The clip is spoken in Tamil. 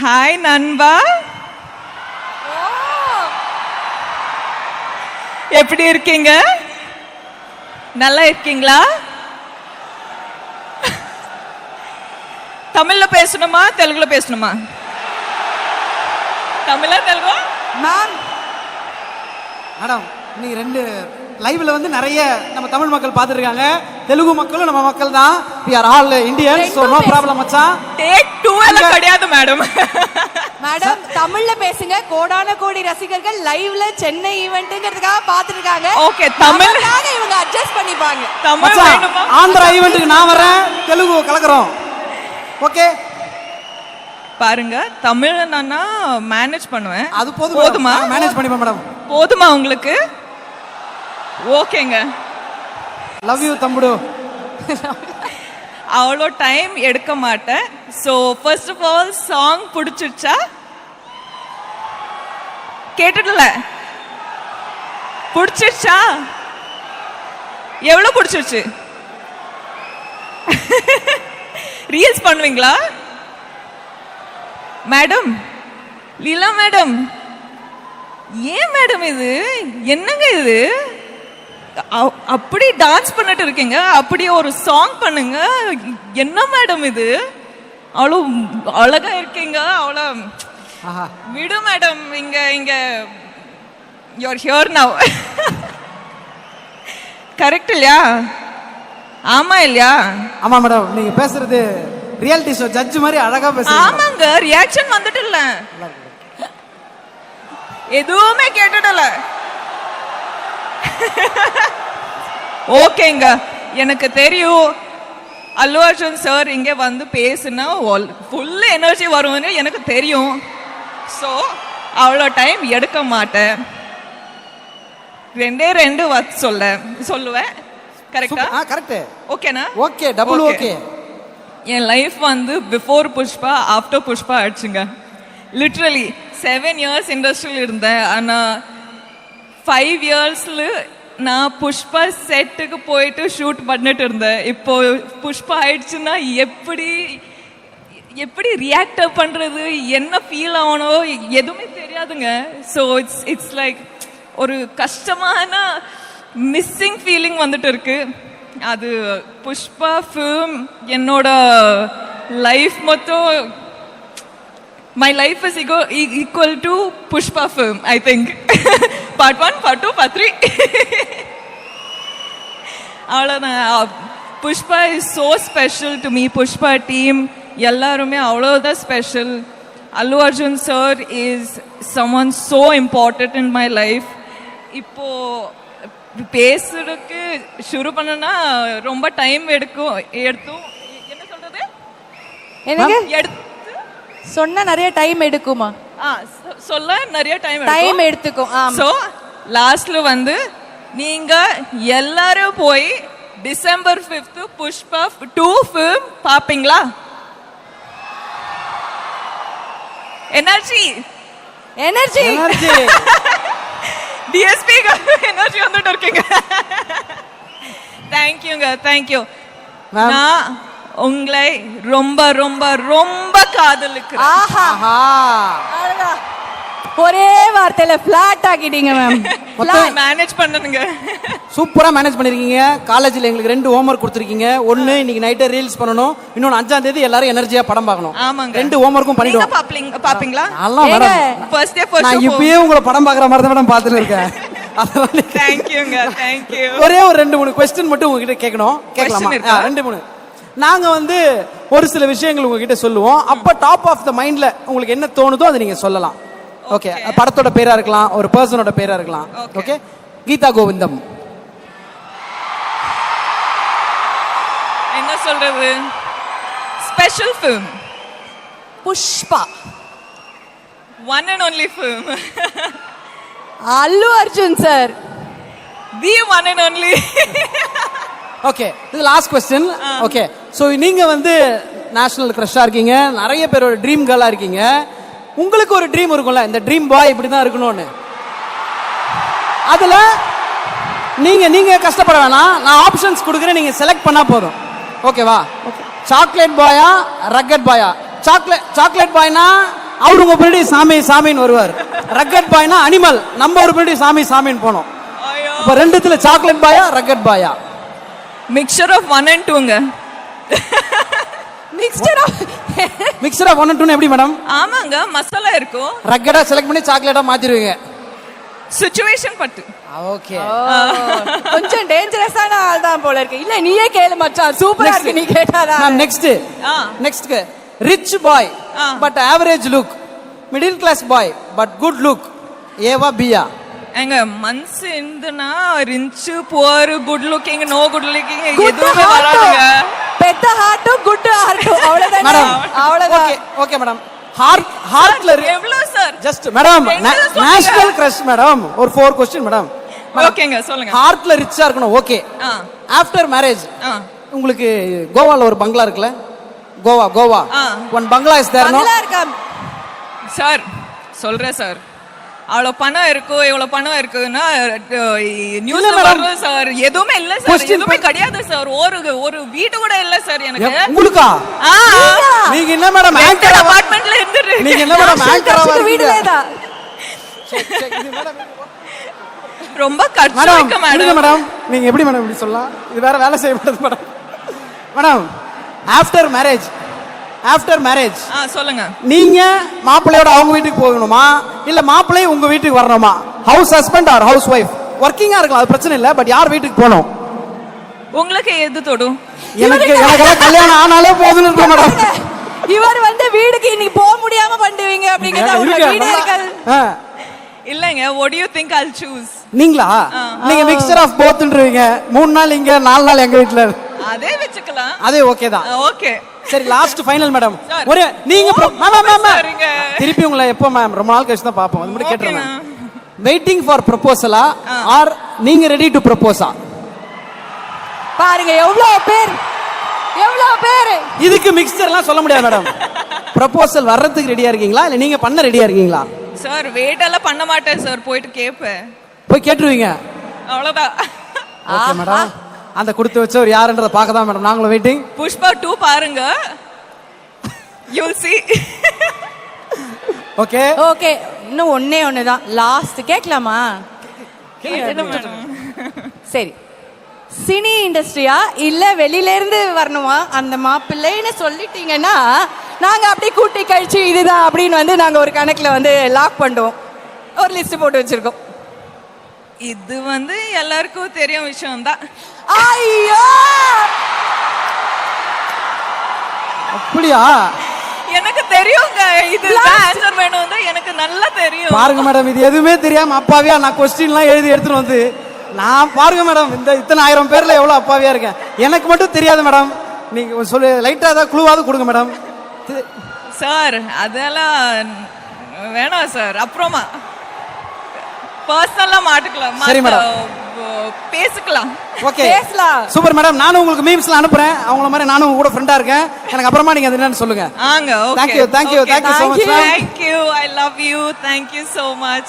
ஹாய் நண்பா. எப்படி இருக்கீங்க? நல்லா இருக்கீங்களா? தமிழ்ல பேசணுமா தெலுங்குல பேசணுமா? தமிழா தெலுங்கு? மேம் மேடம் இன்னைக்கு ரெண்டு லைவ்ல வந்து நிறைய நம்ம தமிழ் மக்கள் பார்த்துருக்காங்க. தெலுங்கு மக்களும் நம்ம மக்கள் தான் we are all Indian so no problem மச்சான் டேக் டூ எல்லாம் கிடையாது மேடம் மேடம் தமிழ்ல பேசுங்க. கோடான கோடி ரசிகர்கள் லைவ்ல சென்னை ஈவெண்ட்ங்கிறதுக்காக பாத்துட்டு இருக்காங்க Okay, தமிழ். நமக்காக இவங்க அட்ஜஸ்ட் பண்ணிப்பாங்க. தமிழ் வேணுமா? ஆந்திரா ஈவெண்ட்டுக்கு நான் வரேன். தெலுங்கு கலக்குறோம். ஓகே பாருங்க தமிழ் நான் மேனேஜ் பண்ணுவேன். அது போதும் போதுமா? மேனேஜ் பண்ணிப்போம் மேடம் போதுமா உங்களுக்கு? ஓகேங்க லவ் யூ தம்புடு அவ்வளோ டைம் எடுக்க மாட்டேன். So first of all song பிடிச்சிருச்சா? கேட்டுடல பிடிச்சிருச்சா? எவ்வளோ பிடிச்சிருச்சு? ரீல்ஸ் பண்ணுவீங்களா? மேடம் லீலா மேடம் ஏன் மேடம் இது? என்னங்க இது? அப்படி டான்ஸ் பண்ணிட்டு இருக்கீங்க அப்படி ஒரு சாங் பண்ணுங்க. என்ன மேடம் இது? அவ்வளோ அழகா இருக்கீங்க அவ்வளோ விடு மேடம் இங்க இங்க யூஆர் ஹியர் நவ் கரெக்ட் இல்லையா? ஆமா இல்லையா? ஆமா மேடம் நீங்க பேசுறது ரியாலிட்டி ஷோ ஜட்ஜ் மாதிரி அழகா பேசுறீங்க. ஆமாங்க ரியாக்ஷன் வந்துட்டு இல்ல. எதுவுமே கேட்டுடல. ஓகேங்க. எனக்கு தெரியும். அல்லு அர்ஜுன் சார் இங்க வந்து பேசுனா ஃபுல் எனர்ஜி வரும்னு எனக்கு தெரியும். ஸோ அவ்வளோ டைம் எடுக்க மாட்டேன். ரெண்டே ரெண்டு வார்த்தை சொல்ல சொல்லுவேன். கரெக்டா கரெக்ட் ஓகேனா ஓகே டபுள். ஓகே என் லைஃப் வந்து பிஃபோர் புஷ்பா ஆஃப்டர் புஷ்பா ஆயிடுச்சுங்க. லிட்ரலி செவன் இயர்ஸ் இண்டஸ்ட்ரியில் இருந்தேன். ஆனால் ஃபைவ் இயர்ஸில் நான் புஷ்பா செட்டுக்கு போயிட்டு ஷூட் பண்ணிட்டு இருந்தேன். இப்போ புஷ்பா ஆயிடுச்சுன்னா எப்படி எப்படி ரியாக்ட் பண்றது என்ன ஃபீல் ஆகணும் எதுவுமே தெரியாதுங்க. ஸோ இட்ஸ் இட்ஸ் லைக் ஒரு கஷ்டமான மிஸ்ஸிங் ஃபீலிங் வந்துட்டு இருக்கு. அது புஷ்பா ஃபிலிம் என்னோட லைஃப் மொத்தம் my life is ego equal to Pushpa film I think part one part two part three அவ்வளோதான் Pushpa is so special to me Pushpa team எல்லாருமே அவ்வளோதான் special Allu Arjun sir is someone so important in my life இப்போ பேசுறதுக்கு ஷுரு பண்ணனா ரொம்ப டைம் எடுக்கும் எடுத்தும். என்ன சொல்றது? எனக்கு எடுத்து சொன்னா நிறைய டைம் எடுக்குமா? ஆ சொ- சொல்ல நிறைய டைம் டைம் எடுத்துக்கும் ஆமா. ஸோ லாஸ்ட்ல வந்து நீங்க எல்லாரும் போய் December fifth Pushpa two film பாப்பீங்களா? Energy energy energy DSP energy வந்துட்டு இருக்கீங்க. தேங்க்யூங்க தேங்க்யூ Ma'am. நான் உங்களை ரொம்ப ரொம்ப ரொம்ப காதலிக்கிறேன். ஆஹா. ஒரே வார்த்தையில பிளாட் ஆக்கிட்டீங்க மேம் மேனேஜ் பண்ணனுங்க சூப்பரா மேனேஜ் பண்ணிருக்கீங்க. காலேஜ்ல எங்களுக்கு ரெண்டு ஹோம்ஒர்க் கொடுத்துருக்கீங்க. ஒன்னு இன்னைக்கு நைட்டே ரீல்ஸ் பண்ணணும். இன்னொன்னு அஞ்சாம் தேதி எல்லாரும் எனர்ஜியா படம் பார்க்கணும். ஆமாங்க. ரெண்டு ஹோம்ஒர்க்கும் பண்ணிடுவோம் பாப்பீங்க பாப்பீங்களா நல்லா மேடம் ஃபர்ஸ்ட் டே ஃபர்ஸ்ட் நான் இப்பயே உங்களை படம் பார்க்குற மாதிரி தான் மேடம் பார்த்துட்டு இருக்கேன். அதனால தேங்க்யூங்க தேங்க்யூ ஒரே ஒரு ரெண்டு மூணு கொஸ்டின் மட்டும் உங்ககிட்ட கேட்கணும். கேட்கலாமா? ரெண்டு மூணு. நாங்க வந்து ஒரு சில விஷயங்கள் உங்ககிட்ட சொல்லுவோம். அப்ப டாப் ஆஃப் த மைண்ட்ல உங்களுக்கு என்ன தோணுதோ அதை நீங்க சொல்லலாம். Okay Okay. படத்தோட பேரா இருக்கலாம் ஒரு பர்சனோட பேரா இருக்கலாம். Okay. ஓகே கீதா கோவிந்தம். என்ன சொல்றது? Special film Pushpa. One and only film Allu Arjun sir the one and only okay இது லாஸ்ட் கொஸ்டின் ஓகே ஸோ நீங்க வந்து நேஷனல் க்ரஷ்ஷா இருக்கீங்க நிறைய பேரோட ட்ரீம் கேர்ளா இருக்கீங்க. உங்களுக்கு ஒரு ட்ரீம் இருக்கும்ல இந்த ட்ரீம் பாய் இப்படி தான் இருக்கணும்னு. அதுல நீங்க நீங்க கஷ்டப்பட வேணாம். நான் ஆப்ஷன்ஸ் கொடுக்குறேன் நீங்க செலக்ட் பண்ணா போதும். ஓகேவா சாக்லேட் பாயா ரக்கட் பாயா சாக்லேட் சாக்லேட் பாய்னா அவர் உங்க பின்னாடி சாமி சாமின்னு வருவார். ரக்கட் பாய்னா அனிமல் நம்ம ஒரு பின்னாடி சாமி சாமின்னு போனோம். இப்ப ரெண்டுத்துல சாக்லேட் பாயா ரக்கட் பாயா mixture of one and டூங்க mixture மிக்சரா one two எப்படி மேடம் ஆமாங்க மசாலா இருக்கும். ரக்கடா செலக்ட் பண்ணி சாக்லேட்டா மாத்திருவீங்க சுச்சுவேஷன் பட்டு ஓகே கொஞ்சம் டேஞ்சரஸான ஆள் தான் போல இருக்கு. இல்ல நீயே கேளு மச்சான். சூப்பரா இருக்கு நீ கேட்டாதான். மேம் நெக்ஸ்ட் ஆ. Next rich boy ah. But average look middle class boy but good look ஏவா பியா. எங்க மனசு இருந்துனா rich poor good looking no good looking எதுவுமே வராதுங்க. பெத்த ஹார்ட்டும் குட் ஹார்ட்டும் அவ்வளவுதான். மேடம் அவ்வளவுதான் ஓகே ஓகே மேடம் ஹார்ட் ஹார்ட்ல எவ்வளவு sir just madam? National crush madam ஒரு ஃபோர் கொஸ்டின் மேடம் ஓகேங்க சொல்லுங்க. ஹார்ட்ல ரிச்சா இருக்கணும் ஓகே ஆ. ஆஃப்டர் மேரேஜ் ஆ. உங்களுக்கு கோவால ஒரு பங்களா இருக்குல்ல? கோவா கோவா. ஆ. One bungalow is there no bungalow இருக்கா? சார் சொல்றேன் சார் அவ்வளவு பணம் இருக்கு இவ்வளவு பணம் இருக்குன்னா நியூஸ்ல. வரும் சார் எதுவுமே இல்ல சார் எதுவுமே கிடையாது சார் ஒரு ஒரு வீடு கூட இல்ல சார் எனக்கு. உங்களுக்கா? நீங்க என்ன மேடம் ஆங்கர் அபார்ட்மெண்ட்ல இருந்து நீங்க என்ன மேடம் ஆங்கர் தான் ரொம்ப கஷ்டம் மேடம் இருக்கு மேடம் மேடம் நீங்க எப்படி மேடம் இப்படி சொல்லலாம்? இது வேற வேலை செய்ய மாட்டேது madam madam after marriage after marriage ஆ சொல்லுங்க. நீங்க மாப்பிள்ளையோட அவங்க வீட்டுக்கு போகணுமா? இல்ல மாப்பிள்ளை உங்க வீட்டுக்கு வரணுமா? House husband or house wife ஒர்க்கிங்கா இருக்கலாம் அது பிரச்சனை இல்ல பட் யார் வீட்டுக்கு போகணும்? உங்களுக்கு எது தொடும்? எனக்கு எனக்கு கல்யாணம் ஆனாலே போதும்னு இருக்கோம் மேடம் இவர் வந்து வீடுக்கு இன்னைக்கு போக முடியாம பண்ணுவீங்க அப்படிங்கறது வீடே இல்லங்க what do you think i'll choose? நீங்களா? நீங்க மிக்சர் ஆஃப் போத்துன்றீங்க மூணு நாள் இங்க நாலு நாள் எங்க வீட்டுல அதே வச்சுக்கலாம். அதே ஓகே தான். ஓகே சரி லாஸ்ட் ஃபைனல் மேடம். ஒரு நீங்க மேம் சரிங்க. திருப்பி உங்களை எப்போ மேம் ரொம்ப நாள் கழிச்சு தான் பார்ப்போம். அது மட்டும் கேட்டுறேன் வெயிட்டிங் ஃபார் ப்ரொபோசலா ஆர் நீங்க ரெடி டு ப்ரொபோஸா பாருங்க எவ்வளவு பேர் எவ்வளவு பேர்? இதுக்கு மிக்சர்லாம் சொல்ல முடியாது மேடம் ப்ரொபோசல் வர்றதுக்கு ரெடியா இருக்கீங்களா? இல்ல நீங்க பண்ண ரெடியா இருக்கீங்களா? சார் வெயிட் எல்லாம் பண்ண மாட்டேன் சார் போயிட்டு கேட்பேன் போய் கேட்டுருவீங்க. அவ்வளவுதான். ஓகே மேடம் அந்த கொடுத்து வச்சவர் யாருன்றத பார்க்க தான் மேடம். நாங்களும் வெயிட்டிங் புஷ்பா டூ பாருங்க. யூல் சி ஓகே ஓகே இன்னும் ஒண்ணே ஒண்ணுதான். லாஸ்ட் கேட்கலாமா? சரி. சினி இண்டஸ்ட்ரியா? இல்ல வெளியில இருந்து வரணுமா? அந்த மாப்பிள்ளைன்னு சொல்லிட்டீங்கன்னா நாங்க அப்படியே கூட்டி கழிச்சு இதுதான் அப்படின்னு வந்து நாங்க ஒரு கணக்குல வந்து லாக் பண்ணுவோம் ஒரு லிஸ்ட் போட்டு வச்சிருக்கோம். இது வந்து எல்லாருக்கும் தெரியும் விஷயம் தான் ஐயோ! அப்படியா? எனக்கு தெரியுங்க இதுதான் ஆன்சர் வேணும் தான் எனக்கு நல்லா தெரியும். பாருங்க மேடம் இது எதுவுமே தெரியாம அப்பாவியா நான் கொஸ்டின்லாம் எழுதி எடுத்துட்டு வந்து நான் பாருங்க மேடம் இந்த இத்தனை ஆயிரம் பேர்ல எவ்வளவு அப்பாவியா இருக்கேன். எனக்கு மட்டும் தெரியாது மேடம் நீங்க சொல்லு லைட்டா ஏதாவது குழுவாவது கொடுங்க மேடம் தி- சார் அதெல்லாம் வேணாம் சார் அப்புறமா. பர்சனலா மாட்டுக்கலாம் சரி. அஹ், பேசிக்கலாம் ஓகே பேசலாம். சூப்பர் மேடம் நானும் உங்களுக்கு மீம்ஸ்லாம் அனுப்புறேன் அவங்கள மாதிரி நானும் உங்க கூட ஃப்ரெண்டா இருக்கேன் எனக்கு அப்புறமா நீங்க அது என்னன்னு சொல்லுங்க ஆங்க okay Thank you, thank you, thank you so much. Thank you. I love you. Thank you so much.